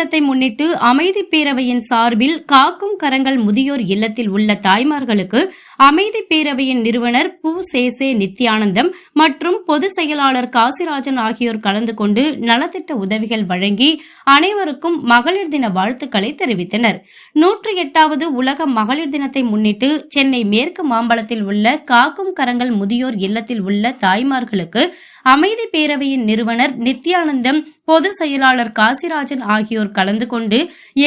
தினத்தை முன்னிட்டு அமைதி பேரவையின் சார்பில் காக்கும் கரங்கள் முதியோர் இல்லத்தில் உள்ள தாய்மார்களுக்கு அமைதி பேரவையின் நிறுவனர் பு. சேசே நித்யானந்தம் மற்றும் பொதுச் செயலாளர் காசிராஜன் ஆகியோர் கலந்து கொண்டு நலத்திட்ட உதவிகள் வழங்கி அனைவருக்கும் மகளிர் தின வாழ்த்துக்களை தெரிவித்தனர். நூற்றி எட்டாவது உலக மகளிர் தினத்தை முன்னிட்டு சென்னை மேற்கு மாம்பலத்தில் உள்ள காக்கும் கரங்கள் முதியோர் இல்லத்தில் உள்ள தாய்மார்களுக்கு அமைதி பேரவையின் நிறுவனர் நித்யானந்தம் பொதுச் செயலாளர் காசிராஜன் ஆகியோர் கலந்து கொண்டு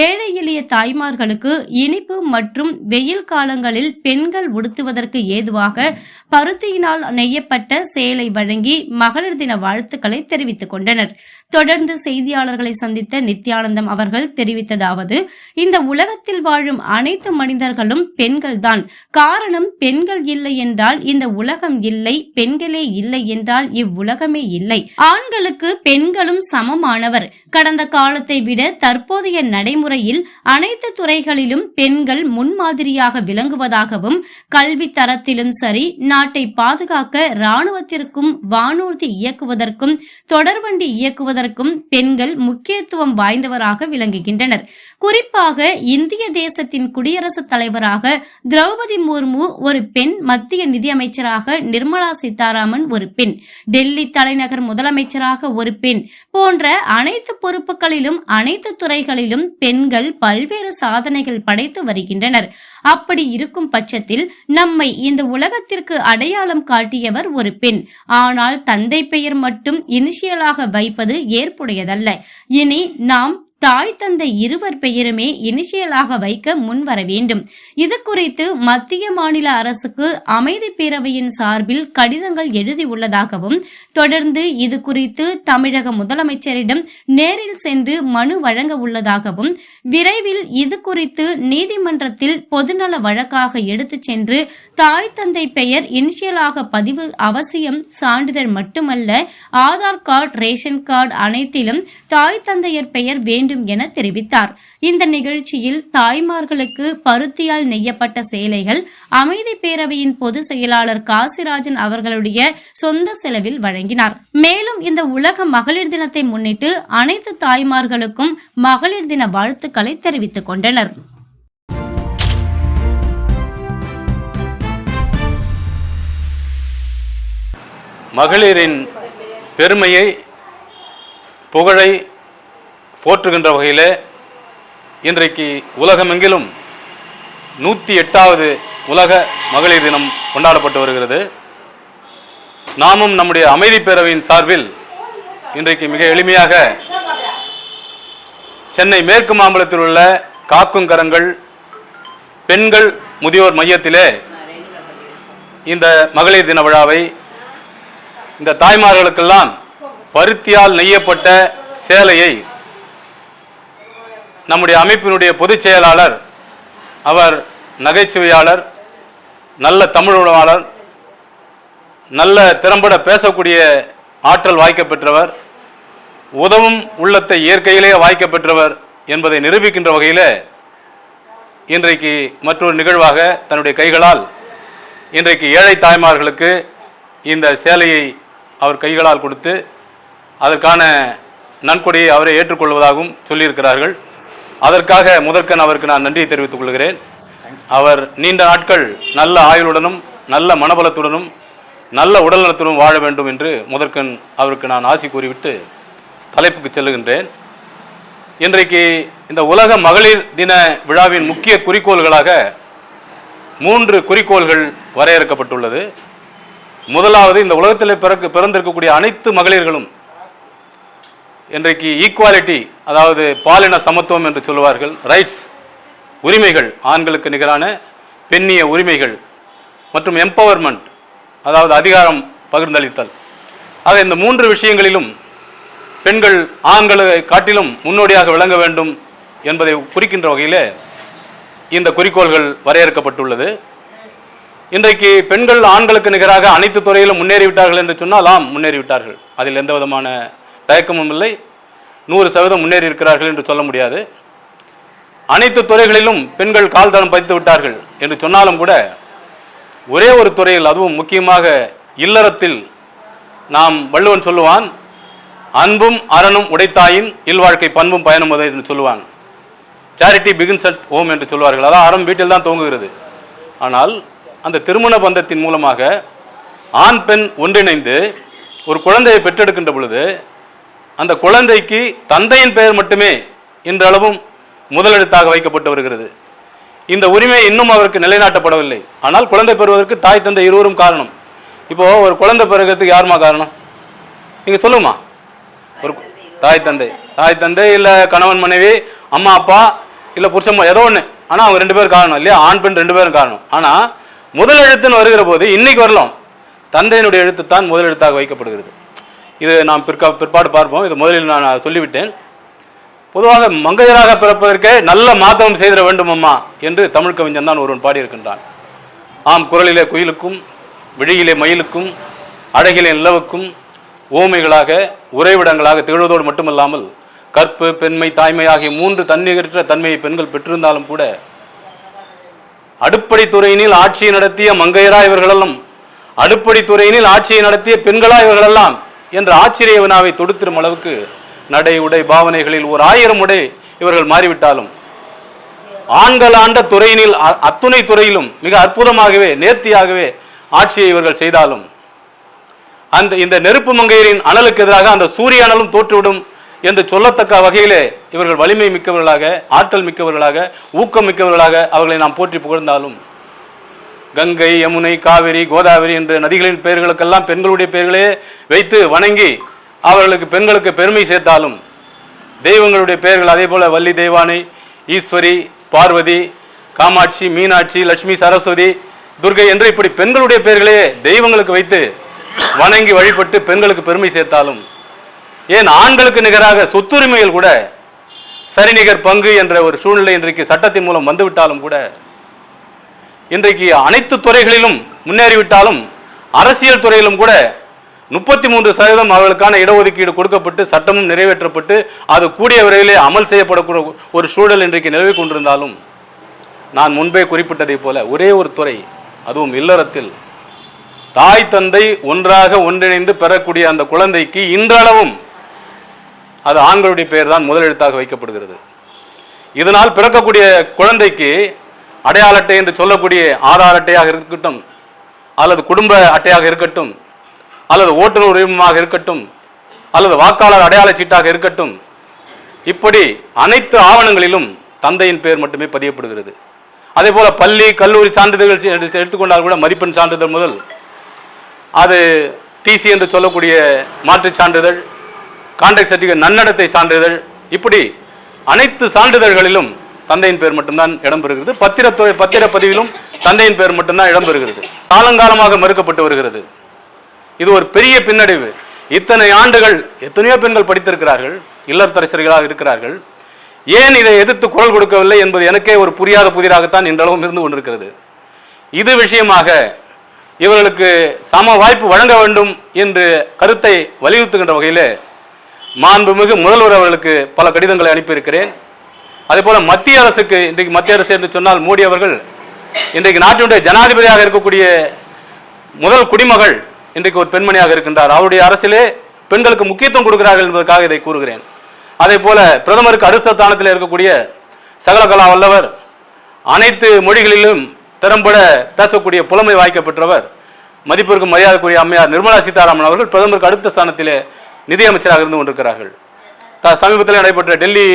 ஏழை எளிய தாய்மார்களுக்கு இனிப்பு மற்றும் வெயில் காலங்களில் பெண்கள் உடுத்துவதற்கு ஏதுவாக பருத்தியினால் நெய்யப்பட்ட சேலை வழங்கி மகளிர் தின வாழ்த்துக்களை தெரிவித்துக் கொண்டனர். தொடர்ந்து செய்தியாளர்களை சந்தித்த நித்யானந்தம் அவர்கள் தெரிவித்ததாவது இந்த உலகத்தில் வாழும் அனைத்து மனிதர்களும் பெண்கள்தான் காரணம் பெண்கள் இல்லை என்றால் இந்த உலகம் இல்லை பெண்களே இல்லை என்றால் இவ்வுலகமே இல்லை. ஆண்களுக்கு பெண்களும் சமமானவர். கடந்த காலத்தை விட தற்போதைய நடைமுறையில் அனைத்து துறைகளிலும் பெண்கள் முன்மாதிரியாக விளங்குவதாகவும் கல்வி தரத்திலும் சரி நாட்டை பாதுகாக்க ராணுவத்திற்கும் வானூர்தி இயக்குவதற்கும் தொடர்வண்டி இயக்குவதற்கும் பெண்கள் முக்கியத்துவம் வாய்ந்தவராக விளங்குகின்றனர். குறிப்பாக இந்திய தேசத்தின் குடியரசுத் தலைவராக திரௌபதி முர்மு ஒரு பெண் மத்திய நிதியமைச்சராக நிர்மலா சீதாராமன் ஒரு பெண் டெல்லி தலைநகர் முதலமைச்சராக ஒரு பெண் போன்ற அனைத்து பொறுப்புகளிலும் அனைத்து துறைகளிலும் பெண்கள் பல்வேறு சாதனைகள் படைத்து வருகின்றனர். அப்படி இருக்கும் பட்சத்தில் நம்மை இந்த உலகத்திற்கு அடையாளம் காட்டியவர் ஒரு பெண். ஆனால் தந்தை பெயர் மட்டும் இனிஷியலாக வைப்பது ஏற்புடையதல்ல. இனி நாம் தாய் தந்தை இருவர் பெயருமே இனிஷியலாக வைக்க முன்வர வேண்டும். இது குறித்து மத்திய மாநில அரசுக்கு அமைதி பேரவையின் சார்பில் கடிதங்கள் எழுதியுள்ளதாகவும் தொடர்ந்து இது குறித்து தமிழக முதலமைச்சரிடம் நேரில் சென்று மனு வழங்க உள்ளதாகவும் விரைவில் இது குறித்து நீதிமன்றத்தில் பொதுநல வழக்காக எடுத்துச் சென்று தாய் தந்தை பெயர் இனிஷியலாக பதிவு அவசியம் சான்றிதழ் மட்டுமல்ல ஆதார் கார்டு ரேஷன் கார்டு அனைத்திலும் தாய் தந்தையர் பெயர் வேண்டும் என தெரிவித்தார். இந்த நிகழ்ச்சியில் தாய்மார்களுக்கு பருத்தியால் நெய்யப்பட்ட சேலைகள் அமைதி பேரவையின் பொது செயலாளர் காசிராஜன் அவர்களுடைய சொந்த செலவில் வழங்கினார். மேலும் இந்த உலக மகளிர் தினத்தை முன்னிட்டு அனைத்து தாய்மார்களுக்கும் மகளிர் தின வாழ்த்துக்களை தெரிவித்துக் கொண்டனர். மகளிரின் பெருமையை புகழை போற்றுகின்ற வகையில் இன்றைக்கு உலகமெங்கிலும் நூற்றி எட்டாவது உலக மகளிர் தினம் கொண்டாடப்பட்டு வருகிறது. நாமும் நம்முடைய அமைதி பேரவையின் சார்பில் இன்றைக்கு மிக எளிமையாக சென்னை மேற்கு மாம்பலத்தில் உள்ள காக்கும் கரங்கள் பெண்கள் முதியோர் மையத்திலே இந்த மகளிர் தின விழாவை இந்த தாய்மார்களுக்கெல்லாம் பருத்தியால் நெய்யப்பட்ட சேலையை நம்முடைய அமைப்பினுடைய பொதுச் செயலாளர் அவர் நகைச்சுவையாளர் நல்ல தமிழ் உணவாளர் நல்ல திறம்பட பேசக்கூடிய ஆற்றல் வாய்க்க பெற்றவர் உதவும் உள்ளத்தை இயற்கையிலேயே வாய்க்க பெற்றவர் என்பதை நிரூபிக்கின்ற வகையில் இன்றைக்கு மற்றொரு நிகழ்வாக தன்னுடைய கைகளால் இன்றைக்கு ஏழை தாய்மார்களுக்கு இந்த சேலையை அவர் கைகளால் கொடுத்து அதற்கான நன்கொடையை அவரை ஏற்றுக்கொள்வதாகவும் சொல்லியிருக்கிறார்கள். அதற்காக முதற்கண் அவருக்கு நான் நன்றியை தெரிவித்துக் கொள்கிறேன். அவர் நீண்ட நாட்கள் நல்ல ஆயுளுடனும் நல்ல மனபலத்துடனும் நல்ல உடல்நலத்துடன் வாழ வேண்டும் என்று முதற்கண் அவருக்கு நான் ஆசி கூறிவிட்டு தலைப்புக்கு செல்லுகின்றேன். இன்றைக்கு இந்த உலக மகளிர் தின விழாவின் முக்கிய குறிக்கோள்களாக மூன்று குறிக்கோள்கள் வரையறுக்கப்பட்டுள்ளது. முதலாவது இந்த உலகத்தில் பிறக்க பிறந்திருக்கக்கூடிய அனைத்து மகளிர்களும் இன்றைக்கு ஈக்குவாலிட்டி அதாவது பாலின சமத்துவம் என்று சொல்லுவார்கள் ரைட்ஸ் உரிமைகள் ஆண்களுக்கு நிகரான பெண்ணிய உரிமைகள் மற்றும் எம்பவர்மெண்ட் அதாவது அதிகாரம் பகிர்ந்தளித்தல். ஆக இந்த மூன்று விஷயங்களிலும் பெண்கள் ஆண்களை காட்டிலும் முன்னோடியாக விளங்க வேண்டும் என்பதை குறிக்கின்ற வகையில் இந்த குறிக்கோள்கள் வரையறுக்கப்பட்டுள்ளது. இன்றைக்கு பெண்கள் ஆண்களுக்கு நிகராக அனைத்து துறையிலும் முன்னேறிவிட்டார்கள் என்று சொன்னால் ஆம் முன்னேறிவிட்டார்கள். அதில் எந்த விதமான தயக்கமும் இல்லை நூறு சதவீதம் முன்னேறி இருக்கிறார்கள் என்று சொல்ல முடியாது. அனைத்து துறைகளிலும் பெண்கள் கால் தளம் பதித்து விட்டார்கள் என்று சொன்னாலும் கூட ஒரே ஒரு துறையில் அதுவும் முக்கியமாக இல்லறத்தில் நாம் வள்ளுவன் சொல்லுவான் அன்பும் அறனும் உடைத்தாயின் இல்வாழ்க்கை பண்பும் பயனும் உதவி என்று சொல்லுவான் சேரிட்டி பிகின்ஸ் அட் ஹோம் என்று சொல்வார்கள். அதான் அறம் வீட்டில் தான் துவங்குகிறது ஆனால் அந்த திருமண பந்தத்தின் மூலமாக ஆண் பெண் ஒன்றிணைந்து ஒரு குழந்தையை பெற்றெடுக்கின்ற பொழுது அந்த குழந்தைக்கு தந்தையின் பெயர் மட்டுமே இன்றளவும் முதலெழுத்தாக வைக்கப்பட்டு வருகிறது. இந்த உரிமை இன்னும் அவருக்கு நிலைநாட்டப்படவில்லை. ஆனால் குழந்தை பெறுவதற்கு தாய் தந்தை இருவரும் காரணம். இப்போது ஒரு குழந்தை பிறகுறதுக்கு யாருமா காரணம்? நீங்கள் சொல்லுமா ஒரு தாய் தந்தை. தாய் தந்தை இல்லை கணவன் மனைவி அம்மா அப்பா இல்லை புருஷன் ஏதோ ஒன்று ஆனால் அவங்க ரெண்டு பேரும் காரணம் இல்லையா? ஆண் பெண் ரெண்டு பேரும் காரணம். ஆனால் முதல் எழுத்துன்னு வருகிற போது இன்னைக்கு வரலாம். தந்தையினுடைய எழுத்து தான் முதல் எழுத்தாக வைக்கப்படுகிறது. இது நாம் பிற்கா பிற்பாடு பார்ப்போம். இது முதலில் நான் சொல்லிவிட்டேன். பொதுவாக மங்கையராக பிறப்பதற்கே நல்ல மாத்தவம் செய்திட வேண்டும் அம்மா என்று தமிழ் கவிஞன் தான் ஒருவன் பாடியிருக்கின்றான். ஆம் குரலிலே குயிலுக்கும் விழியிலே மயிலுக்கும் அழகிலே நிலவுக்கும் ஓமைகளாக உறைவிடங்களாக திகழ்வதோடு மட்டுமல்லாமல் கற்பு பெண்மை தாய்மை ஆகிய மூன்று தன்னிகரற்ற தன்மையை பெண்கள் பெற்றிருந்தாலும் கூட அடுப்படை துறையினில் ஆட்சியை நடத்திய மங்கையரா இவர்களெல்லாம் அடுப்படை துறையினில் ஆட்சியை நடத்திய பெண்களா இவர்களெல்லாம் என்ற ஆச்சரிய வினாவை தொடுத்திரும் அளவுக்கு நடை உடை பாவனைகளில் ஒரு ஆயிரம் உடை இவர்கள் மாறிவிட்டாலும் ஆண்கள் ஆண்ட துறையினில் அ- அத்துணை துறையிலும் மிக அற்புதமாகவே நேர்த்தியாகவே ஆட்சியை இவர்கள் செய்தாலும் அந்த இந்த நெருப்பு மங்கையரின் அனலுக்கு எதிராக அந்த சூரிய அனலும் தோற்றுவிடும் என்று சொல்லத்தக்க வகையிலே இவர்கள் வலிமை மிக்கவர்களாக ஆற்றல் மிக்கவர்களாக ஊக்கம் மிக்கவர்களாக அவர்களை நாம் போற்றி புகழ்ந்தாலும் கங்கை யமுனை காவிரி கோதாவரி என்ற நதிகளின் பெயர்களுக்கெல்லாம் பெண்களுடைய பெயர்களே வைத்து வணங்கி அவர்களுக்கு பெண்களுக்கு பெருமை சேர்த்தாலும் தெய்வங்களுடைய பெயர்கள் அதே போல் வள்ளி தெய்வானை ஈஸ்வரி பார்வதி காமாட்சி மீனாட்சி லட்சுமி சரஸ்வதி துர்கை என்று இப்படி பெண்களுடைய பெயர்களே தெய்வங்களுக்கு வைத்து வணங்கி வழிபட்டு பெண்களுக்கு பெருமை சேர்த்தாலும் ஏன் ஆண்களுக்கு நிகராக சொத்துரிமைகள் கூட சரிநிகர் பங்கு என்ற ஒரு சூழ்நிலை இன்றைக்கு சட்டத்தின் மூலம் வந்துவிட்டாலும் கூட இன்றைக்கு அனைத்து துறைகளிலும் முன்னேறிவிட்டாலும் அரசியல் துறையிலும் கூட முப்பத்தி மூன்று சதவீதம் அவர்களுக்கான இடஒதுக்கீடு கொடுக்கப்பட்டு சட்டமும் நிறைவேற்றப்பட்டு அது கூடிய விரைவிலே அமல் செய்யப்படக்கூடிய ஒரு சூழல் இன்றைக்கு நிலவி கொண்டிருந்தாலும் நான் முன்பே குறிப்பிட்டதைப் போல ஒரே ஒரு துறை அதுவும் இல்லறத்தில். தாய் தந்தை ஒன்றாக ஒன்றிணைந்து பெறக்கூடிய அந்த குழந்தைக்கு இன்றளவும் அது ஆண்களுடைய பெயர் தான் வைக்கப்படுகிறது. இதனால் பிறக்கக்கூடிய குழந்தைக்கு அடையாள அட்டை என்று சொல்லக்கூடிய ஆதார் அட்டையாக இருக்கட்டும் அல்லது குடும்ப அட்டையாக இருக்கட்டும் அல்லது ஓட்டுநர் உரிமமாக இருக்கட்டும் அல்லது வாக்காளர் அடையாள சீட்டாக இருக்கட்டும் இப்படி அனைத்து ஆவணங்களிலும் தந்தையின் பெயர் மட்டுமே பதியப்படுகிறது. அதே போல் பள்ளி கல்லூரி சான்றிதழ்கள் எடுத்துக்கொண்டால் கூட மதிப்பெண் சான்றிதழ் முதல் அது டிசி என்று சொல்லக்கூடிய மாற்றுச் சான்றிதழ் கான்ட்ராக்ட் சர்டிஃபிகேட் நன்னடத்தை சான்றிதழ் இப்படி அனைத்து சான்றிதழ்களிலும் தந்தையின் பெயர் மட்டும்தான் இடம்பெறுகிறது பத்திரத்துறை பத்திரப்பதிவிலும் தந்தையின் பெயர் மட்டும்தான் இடம்பெறுகிறது காலங்காலமாக மறுக்கப்பட்டு வருகிறது. இது ஒரு பெரிய பின்னடைவு. இத்தனை ஆண்டுகள் எத்தனையோ பெண்கள் படித்திருக்கிறார்கள் இல்லத்தரசர்களாக இருக்கிறார்கள். ஏன் இதை எதிர்த்து குரல் கொடுக்கவில்லை என்பது எனக்கே ஒரு புரியாத புதிராகத்தான் இன்றளவும் இருந்து கொண்டிருக்கிறது. இது விஷயமாக இவர்களுக்கு சம வாய்ப்பு வழங்க வேண்டும் என்று கருத்தை வலியுறுத்துகின்ற வகையிலே மாண்புமிகு முதல்வர் அவர்களுக்கு பல கடிதங்களை அனுப்பியிருக்கிறேன். அதே போல மத்திய அரசுக்கு இன்றைக்கு மத்திய அரசு என்று சொன்னால் மோடி அவர்கள் இன்றைக்கு நாட்டினுடைய ஜனாதிபதியாக இருக்கக்கூடிய முதல் குடிமகள் இன்றைக்கு ஒரு பெண்மணியாக இருக்கின்றார். அவருடைய அரசிலே பெண்களுக்கு முக்கியத்துவம் கொடுக்கிறார்கள் என்பதற்காக இதை கூறுகிறேன். அதே போல பிரதமருக்கு அடுத்த ஸ்தானத்தில் இருக்கக்கூடிய சகலகலா வல்லவர் அனைத்து மொழிகளிலும் திறம்பட பேசக்கூடிய புலமை வாய்க்க பெற்றவர் மதிப்பிற்கு மரியாதைக்குரிய அம்மையார் நிர்மலா சீதாராமன் அவர்கள் பிரதமருக்கு அடுத்த ஸ்தானத்திலே நிதியமைச்சராக இருந்து கொண்டிருக்கிறார்கள். சமீபத்தில் நடைபெற்ற டெல்லி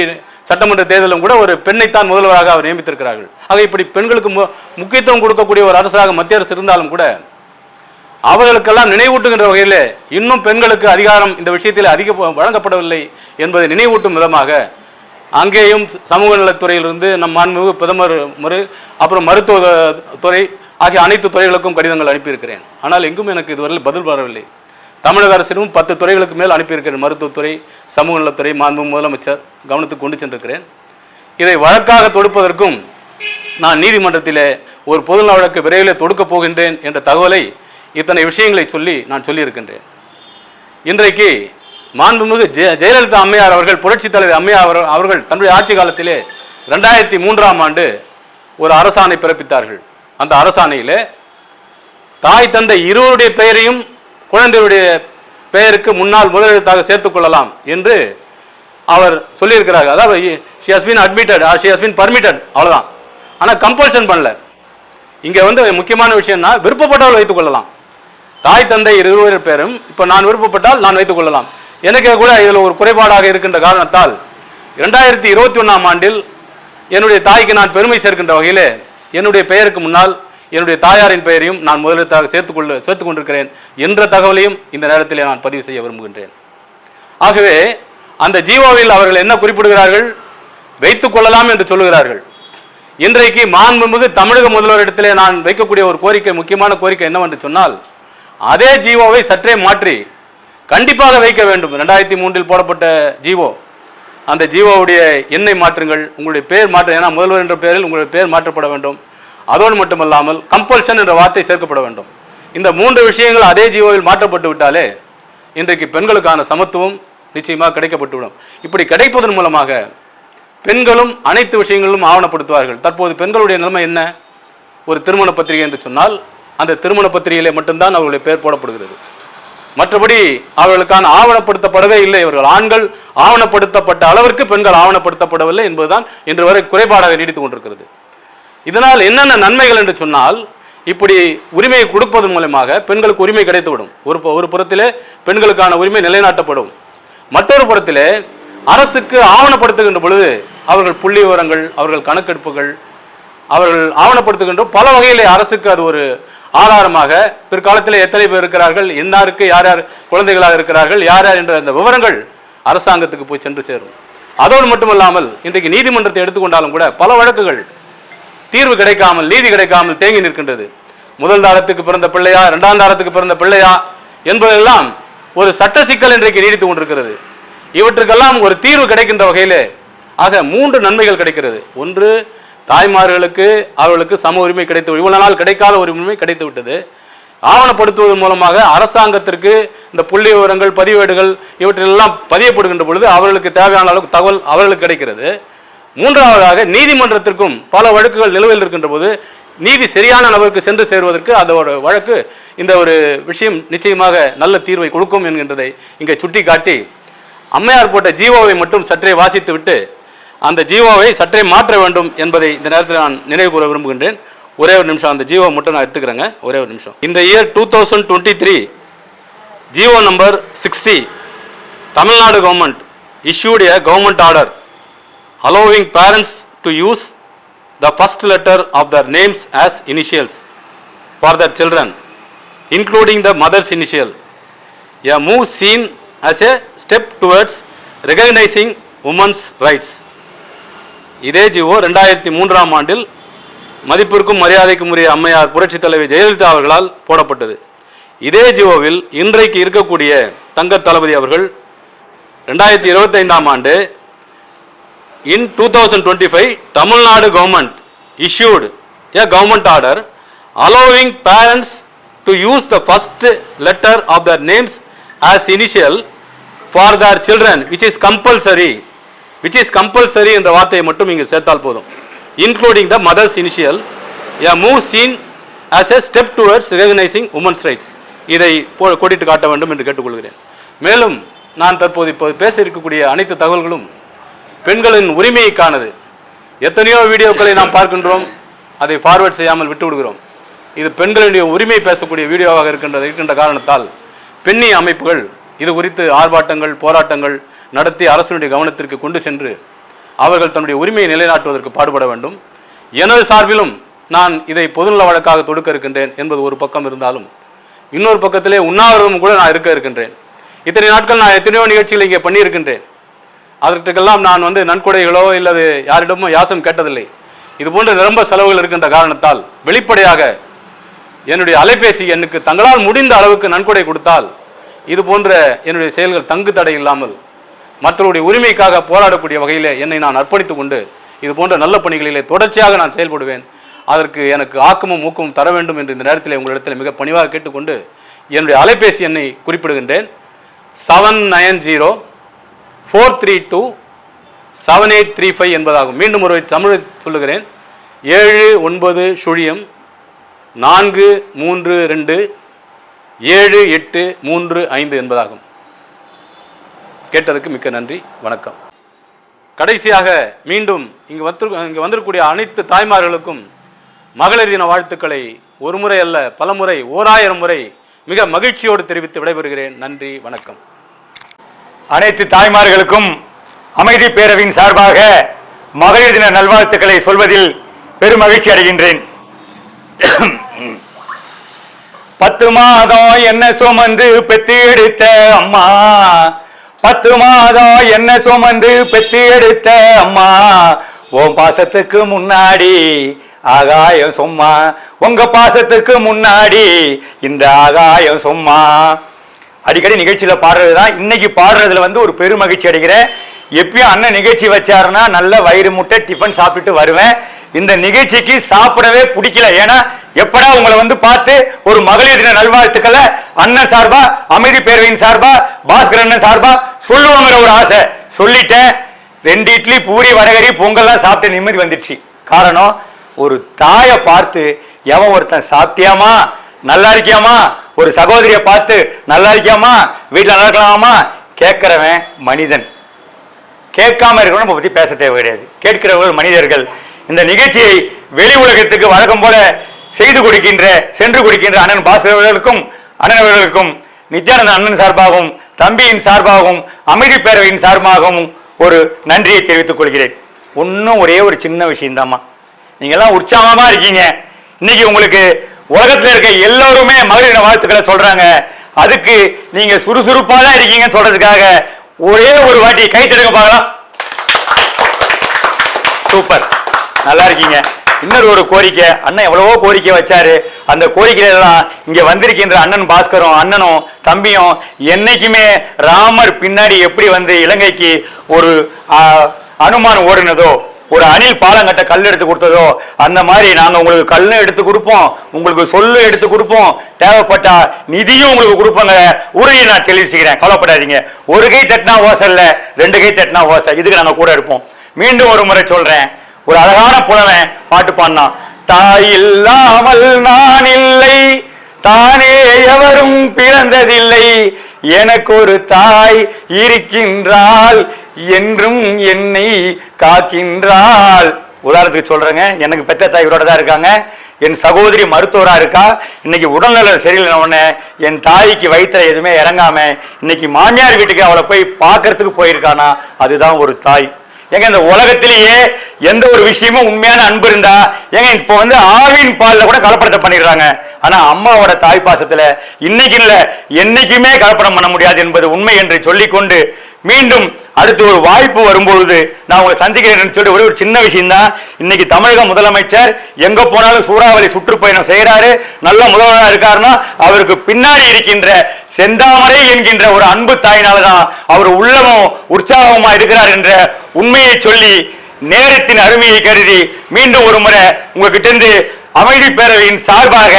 சட்டமன்ற தேர்தலும் கூட ஒரு பெண்ணைத்தான் முதல்வராக அவர் நியமித்திருக்கிறார்கள். ஆக இப்படி பெண்களுக்கு மு- முக்கியத்துவம் கொடுக்கக்கூடிய ஒரு அரசாக மத்திய அரசு இருந்தாலும் கூட அவர்களுக்கெல்லாம் நினைவூட்டுகின்ற வகையில் இன்னும் பெண்களுக்கு அதிகாரம் இந்த விஷயத்தில் அதிக வழங்கப்படவில்லை என்பதை நினைவூட்டும் விதமாக அங்கேயும் சமூக நலத்துறையிலிருந்து நம் மாண்புமிகு பிரதமர் முறை அப்புறம் மருத்துவ துறை ஆகிய அனைத்து துறைகளுக்கும் கடிதங்கள் அனுப்பியிருக்கிறேன். ஆனால் எங்கும் எனக்கு இதுவரையில் பதில் வரவில்லை. தமிழக அரசிடம் பத்து துறைகளுக்கு மேல் அனுப்பியிருக்கிறேன் மருத்துவத்துறை சமூக நலத்துறை மாண்பு முதலமைச்சர் கவனத்துக்கு கொண்டு சென்றிருக்கிறேன். இதை வழக்காக தொடுப்பதற்கும் நான் நீதிமன்றத்திலே ஒரு பொதுநல வழக்கு விரைவில் தொடுக்கப் போகின்றேன் என்ற தகவலை இத்தனை விஷயங்களை சொல்லி நான் சொல்லியிருக்கின்றேன். இன்றைக்கு மாண்புமிகு ஜெய ஜெயலலிதா அம்மையார் அவர்கள் புரட்சித் தலைவர் அம்மையார் அவர்கள் தன்னுடைய ஆட்சி காலத்திலே ரெண்டாயிரத்தி மூன்றாம் ஆண்டு ஒரு அரசாணை பிறப்பித்தார்கள். அந்த அரசாணையிலே தாய் தந்தை இருவருடைய பெயரையும் குழந்தையுடைய பெயருக்கு முன்னால் முதலெழுத்தாக சேர்த்துக் கொள்ளலாம் என்று அவர் சொல்லியிருக்கிறார்கள். அதாவது she has been admitted or she has been permitted அவ்வளோதான் ஆனால் கம்பல்ஷன் பண்ணல. இங்கே வந்து முக்கியமான விஷயம்னா விருப்பப்பட்டவர்கள் வைத்துக் கொள்ளலாம். தாய் தந்தை இருவர் பேரும் இப்போ நான் விருப்பப்பட்டால் நான் வைத்துக் கொள்ளலாம். எனக்கு கூட இதில் ஒரு குறைபாடாக இருக்கின்ற காரணத்தால் இரண்டாயிரத்தி இருபத்தி ஒன்றாம் ஆண்டில் என்னுடைய தாய்க்கு நான் பெருமை சேர்க்கின்ற வகையில் என்னுடைய பெயருக்கு முன்னால் என்னுடைய தாயாரின் பெயரையும் நான் முதலிடத்தாக சேர்த்துக்கொள்ள சேர்த்து கொண்டிருக்கிறேன் என்ற தகவலையும் இந்த நேரத்தில் நான் பதிவு செய்ய விரும்புகின்றேன். ஆகவே அந்த ஜீவோவில் அவர்கள் என்ன குறிப்பிடுகிறார்கள்? வைத்துக் கொள்ளலாம் என்று சொல்லுகிறார்கள். இன்றைக்கு மாண்புமிகு தமிழக முதல்வரிடத்திலே நான் வைக்கக்கூடிய ஒரு கோரிக்கை முக்கியமான கோரிக்கை என்னவென்று சொன்னால் அதே ஜீவோவை சற்றே மாற்றி கண்டிப்பாக வைக்க வேண்டும். ரெண்டாயிரத்தி மூன்றில் போடப்பட்ட ஜீவோ அந்த ஜீவோவுடைய எண்ணை மாற்றுங்கள். உங்களுடைய பேர் மாற்ற ஏன்னா முதல்வர் என்ற பெயரில் உங்களுடைய பேர் மாற்றப்பட வேண்டும். அதோடு மட்டுமல்லாமல் கம்பல்ஷன் என்ற வார்த்தை சேர்க்கப்பட வேண்டும். இந்த மூன்று விஷயங்கள் அதே ஜீவோவில் மாற்றப்பட்டு விட்டாலே இன்றைக்கு பெண்களுக்கான சமத்துவம் நிச்சயமாக கிடைக்கப்பட்டுவிடும். இப்படி கிடைப்பதன் மூலமாக பெண்களும் அனைத்து விஷயங்களிலும் ஆவணப்படுத்துவார்கள். தற்போது பெண்களுடைய நிலைமை என்ன? ஒரு திருமண பத்திரிகை என்று சொன்னால் அந்த திருமண பத்திரிகையிலே மட்டும்தான் அவர்களுடைய பெயர் போடப்படுகிறது. மற்றபடி அவர்களுக்கான ஆவணப்படுத்தப்படவே இல்லை. இவர்கள் ஆண்கள் ஆவணப்படுத்தப்பட்ட அளவிற்கு பெண்கள் ஆவணப்படுத்தப்படவில்லை என்பதுதான் இன்று வரை குறைபாடாக நீடித்துக் கொண்டிருக்கிறது. இதனால் என்னென்ன நன்மைகள் என்று சொன்னால் இப்படி உரிமையை கொடுப்பதன் மூலமாக பெண்களுக்கு உரிமை கிடைத்துவிடும். ஒரு ஒரு புறத்திலே பெண்களுக்கான உரிமை நிலைநாட்டப்படும். மற்றொரு புறத்திலே அரசுக்கு ஆவணப்படுத்துகின்ற பொழுது அவர்கள் புள்ளி விவரங்கள் அவர்கள் கணக்கெடுப்புகள் அவர்கள் ஆவணப்படுத்துகின்ற பல வகையிலே அரசுக்கு அது ஒரு ஆதாரமாக பிற்காலத்தில் எத்தனை பேர் இருக்கிறார்கள் இன்னாருக்கு யார் யார் குழந்தைகளாக இருக்கிறார்கள் யார் யார் என்ற அந்த விவரங்கள் அரசாங்கத்துக்கு போய் சென்று சேரும். அதோடு மட்டுமல்லாமல் இன்றைக்கு நீதிமன்றத்தை எடுத்துக்கொண்டாலும் கூட பல வழக்குகள் தீர்வு கிடைக்காமல் நீதி கிடைக்காமல் தேங்கி நிற்கின்றது. முதல் தாரத்துக்கு பிறந்த பிள்ளையா இரண்டாம் தாரத்துக்கு பிறந்த பிள்ளையா என்பதெல்லாம் ஒரு சட்ட சிக்கல் இன்றைக்கு நீடித்துக் கொண்டிருக்கிறது. இவற்றுக்கெல்லாம் ஒரு தீர்வு கிடைக்கின்ற வகையிலே ஆக மூன்று நன்மைகள் கிடைக்கிறது. ஒன்று தாய்மார்களுக்கு அவர்களுக்கு சம உரிமை கிடைத்து இவ்வளவு நாள் கிடைக்காத ஒரு உரிமை கிடைத்து விட்டது. ஆவணப்படுத்துவதன் மூலமாக அரசாங்கத்திற்கு இந்த புள்ளி விவரங்கள் பதிவேடுகள் இவற்றிலெல்லாம் பதியப்படுகின்ற பொழுது அவர்களுக்கு தேவையான அளவுக்கு தகவல் அவர்களுக்கு கிடைக்கிறது. மூன்றாவதாக நீதிமன்றத்திற்கும் பல வழக்குகள் நிலுவையில் இருக்கின்ற போது நீதி சரியான நபருக்கு சென்று சேருவதற்கு அதோட வழக்கு இந்த ஒரு விஷயம் நிச்சயமாக நல்ல தீர்வை கொடுக்கும் என்கின்றதை இங்கே சுட்டிக்காட்டி அம்மையார் போட்ட ஜீவோவை மட்டும் சற்றே வாசித்து விட்டு அந்த ஜீவோவை சற்றே மாற்ற வேண்டும் என்பதை இந்த நேரத்தில் நான் நினைவு கூற விரும்புகின்றேன். ஒரே ஒரு நிமிஷம் அந்த ஜீவோ மட்டும் நான் எடுத்துக்கிறேங்க. ஒரே ஒரு நிமிஷம். இந்த year two thousand twenty three GO number sixty Tamil Nadu government இஷ்யூடைய government order allowing parents to use the first letter of their names as initials for their children, including the mother's initial. A move seen as a step towards recognizing women's rights. இதே GO ரெண்டாயிரத்தி மூன்றாம் ஆண்டில் மதிப்பிற்கும் மரியாதைக்கும் உரிய அம்மையார் புரட்சித் தலைவி ஜெயலலிதா அவர்களால் போடப்பட்டது இதே ஜீவோவில் இன்றைக்கு இருக்கக்கூடிய தங்க தளபதி அவர்கள் ரெண்டாயிரத்தி இருபத்தைந்தாம் ஆண்டு in 2025 Tamil Nadu government issued a government order allowing parents to use the first letter of their names as initial for their children which is compulsory which is compulsory என்ற வார்த்தையை மட்டும் இங்கு சேர்த்தால் போதும் including the mother's initial a move seen as a step towards recognizing women's rights இதை போ- கோடிட்டு காட்ட வேண்டும் என்று கேட்டுக்கொள்கிறேன் மேலும் நான் தற்போது இப்போ பேச இருக்கக்கூடிய அனைத்து தகவல்களும் பெண்களின் உரிமைக்கானது எத்தனையோ வீடியோக்களை நாம் பார்க்கின்றோம் அதை ஃபார்வர்ட் செய்யாமல் விட்டு விடுகிறோம் இது பெண்களுடைய உரிமை பேசக்கூடிய வீடியோவாக இருக்கின்ற இருக்கின்ற காரணத்தால் பெண்ணி அமைப்புகள் இது குறித்து ஆர்ப்பாட்டங்கள் போராட்டங்கள் நடத்தி அரசனுடைய கவனத்திற்கு கொண்டு சென்று அவர்கள் தன்னுடைய உரிமையை நிலைநாட்டுவதற்கு பாடுபட வேண்டும். எனது சார்பிலும் நான் இதை பொதுநல வழக்காக தொடுக்க இருக்கின்றேன் என்பது ஒரு பக்கம் இருந்தாலும் இன்னொரு பக்கத்திலே உண்ணாவிரதம் கூட நான் இருக்க இருக்கின்றேன். இத்தனை நாட்கள் நான் எத்தனையோ நிகழ்ச்சிகள் இங்கே பண்ணியிருக்கின்றேன். அதற்கெல்லாம் நான் வந்து நன்கொடைகளோ இல்லது யாரிடமும் யாசம் கேட்டதில்லை. இது போன்ற நிரம்ப செலவுகள் இருக்கின்ற காரணத்தால் வெளிப்படையாக என்னுடைய அலைபேசி எண்ணுக்கு தங்களால் முடிந்த அளவுக்கு நன்கொடை கொடுத்தால் இது போன்ற என்னுடைய செயல்கள் தங்கு தடை இல்லாமல் மற்றவருடைய உரிமைக்காக போராடக்கூடிய வகையில் என்னை நான் அர்ப்பணித்துக் கொண்டு இது போன்ற நல்ல பணிகளிலே தொடர்ச்சியாக நான் செயல்படுவேன். அதற்கு எனக்கு ஆக்கமும் ஊக்கமும் தர வேண்டும் என்று இந்த நேரத்தில் உங்களிடத்தில் மிக பணிவாக கேட்டுக்கொண்டு என்னுடைய அலைபேசி எண்ணை குறிப்பிடுகின்றேன். Seven nine zero four three two seven eight three five என்பதாகும். மீண்டும் ஒரு தமிழ் சொல்லுகிறேன். ஏழு ஒன்பது சுழியம் நான்கு மூன்று ரெண்டு ஏழு எட்டு மூன்று ஐந்து என்பதாகும். கேட்டதுக்கு மிக்க நன்றி வணக்கம். கடைசியாக மீண்டும் இங்கு வந்து இங்கு வந்திருக்கக்கூடிய அனைத்து தாய்மார்களுக்கும் மகளிர் தின வாழ்த்துக்களை ஒரு முறை அல்ல பல முறை ஓராயிரம் முறை மிக மகிழ்ச்சியோடு தெரிவித்து விடைபெறுகிறேன். நன்றி வணக்கம். அனைத்து தாய்மார்களுக்கும் அமைதி பேரவையின் சார்பாக மகளிர் தின நல்வாழ்த்துக்களை சொல்வதில் பெரும் மகிழ்ச்சி அடைகின்றேன். பத்து மாதம் என்ன சுமந்து பெத்து எடுத்த அம்மா? பத்து மாதம் என்ன சுமந்து பெத்து எடுத்த அம்மா? உன் பாசத்துக்கு முன்னாடி ஆகாயம் சும்மா. உங்க பாசத்துக்கு முன்னாடி இந்த ஆகாயம் சும்மா. அடிக்கடி நிகழ்ச்சியில் பாடுறது தான் இன்னைக்கு பாடுறதுல வந்து ஒரு பெருமகிழ்ச்சி அடைகிறேன் எப்பயும் அண்ணன் நிகழ்ச்சி வச்சாருன்னா நல்ல வயிறு முட்டை டிஃபன் சாப்பிட்டுட்டு வருவேன். இந்த நிகழ்ச்சிக்கு சாப்பிடவே பிடிக்கல. ஏன்னா எப்படா உங்களை வந்து பார்த்து ஒரு மகளிர் தின நல்வாழ்த்துக்களை அண்ணன் சார்பா அமைதி பேரவையின் சார்பா பாஸ்கர் அண்ணன் சார்பா சொல்லுவாங்கிற ஒரு ஆசை. சொல்லிட்டேன். ரெண்டு இட்லி பூரி வடகரி பொங்கல்லாம் சாப்பிட்டு நிம்மதி வந்துடுச்சு. காரணம் ஒரு தாயை பார்த்து எவன் ஒருத்தன் சாப்பிட்டியாமா? நல்லா இருக்கியாமா? ஒரு சகோதரியை பார்த்து நல்லா இருக்கியாமா வீட்டில் நல்லா இருக்கலாமா கேட்குறவன் மனிதன். கேட்காம இருக்கணும் நம்ம பற்றி பேச தேவை கிடையாது. கேட்கிறவர்கள் மனிதர்கள். இந்த நிகழ்ச்சியை வெளி உலகத்துக்கு வழக்கம் போல செய்து கொடுக்கின்ற சென்று கொடுக்கின்ற அண்ணன் பாஸ்கர் அவர்களுக்கும் அண்ணன் அவர்களுக்கும் நித்யானந்த அண்ணன் சார்பாகவும் தம்பியின் சார்பாகவும் அமைதி பேரவையின் சார்பாகவும் ஒரு நன்றியை தெரிவித்துக் கொள்கிறேன். ஒன்றும் ஒரே ஒரு சின்ன விஷயம்தாம்மா. நீங்கள்லாம் உற்சாகமாக இருக்கீங்க. இன்னைக்கு உங்களுக்கு உலகத்தில் இருக்க எல்லோருமே மகளிர் வாழ்த்துக்களை சொல்றாங்க. அதுக்கு நீங்க சுறுசுறுப்பா தான் இருக்கீங்கன்னு சொல்றதுக்காக ஒரே ஒரு வாட்டி கை தடுங்க பார்க்கலாம். சூப்பர். நல்லா இருக்கீங்க. இன்னொரு ஒரு கோரிக்கை. அண்ணன் எவ்வளவோ கோரிக்கை வச்சாரு. அந்த கோரிக்கையில இங்க வந்திருக்கின்ற அண்ணன் பாஸ்கரும் அண்ணனும் தம்பியும் என்னைக்குமே ராமர் பின்னாடி எப்படி வந்து இலங்கைக்கு ஒரு அனுமான் ஓடுனதோ ஒரு அணில் பாலம் கட்ட கல் எடுத்து கொடுத்ததோ அந்த மாதிரி நாங்கள் உங்களுக்கு கல்லும் எடுத்து கொடுப்போம். உங்களுக்கு சொல்லு எடுத்து கொடுப்போம். தேவைப்பட்டா நிதியும் உங்களுக்கு கொடுப்போங்க. உறுதியை நான் தெளிவிச்சுக்கிறேன். கவலைப்படாதீங்க. ஒரு கை தட்டினா ஓசை இல்லை ரெண்டு கை தட்டினா ஓசை. இதுக்கு நாங்கள் கூட இருப்போம். மீண்டும் ஒரு முறை சொல்றேன். ஒரு அழகான புலவன் பாட்டு பாடினான் தாய் இல்லாமல் நான் இல்லை தானே எவரும் பிறந்ததில்லை. எனக்கு ஒரு தாய் இருக்கின்றால் என்றும் என்னை காக்கின்றாள். உதாரணத்துக்கு சொல்றேங்க எனக்கு பெத்த தாய் இவரோட தான் இருக்காங்க. என் சகோதரி மருத்துவராக இருக்கா? இன்னைக்கு உடல்நல சரியில்லை உடனே என் தாய்க்கு வயிற்றுல எதுவுமே இறங்காம இன்னைக்கு மாமியார் வீட்டுக்கு அவளை போய் பார்க்கறதுக்கு போயிருக்கானா? அதுதான் ஒரு தாய். ஏங்க இந்த உலகத்திலேயே எந்த ஒரு விஷயமும் உண்மையான அன்பு இருந்தா ஏங்க இப்போ வந்து ஆவின் பால்ல கூட கலப்படத்தை பண்ணிடுறாங்க. ஆனா அம்மாவோட தாய் பாசத்துல இன்னைக்கு இல்ல என்னைக்குமே கலப்படம் பண்ண முடியாது என்பது உண்மை என்று சொல்லிக்கொண்டு மீண்டும் அடுத்து ஒரு வாய்ப்பு வரும்பொழுது நான் உங்களை சந்திக்கிறேன் சொல்லி ஒரே ஒரு சின்ன விஷயம் தான் இன்னைக்கு தமிழக முதலமைச்சர் எங்க போனாலும் சூறாவளி சுற்றுப்பயணம் செய்யறாரு நல்ல முதல்வராக இருக்காருன்னா அவருக்கு பின்னாடி இருக்கின்ற செந்தாமரை என்கின்ற ஒரு அன்பு தாயினால தான் அவர் உள்ளமும் உற்சாகமா இருக்கிறார் என்ற உண்மையை சொல்லி நேரத்தின் அருமையை கருதி மீண்டும் ஒரு முறை உங்ககிட்ட இருந்து அமைதி பேரவையின் சார்பாக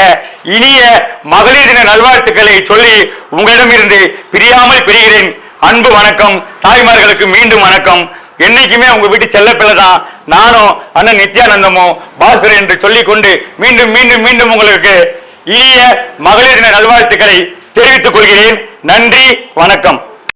இனிய மகளிர் தின நல்வாழ்த்துக்களை சொல்லி உங்களிடமிருந்து பிரியாமல் பிரிகிறேன் அன்பு வணக்கம். தாய்மார்களுக்கு மீண்டும் வணக்கம். என்னைக்குமே உங்க வீட்டு செல்லப்பிள்ளை தான். நானும் அண்ணன் நித்யானந்தமும் பாஸ்கர் என்று சொல்லிக்கொண்டு மீண்டும் மீண்டும் மீண்டும் உங்களுக்கு இனிய மகளிர் நல்வாழ்த்துக்களை தெரிவித்துக் கொள்கிறேன். நன்றி வணக்கம்.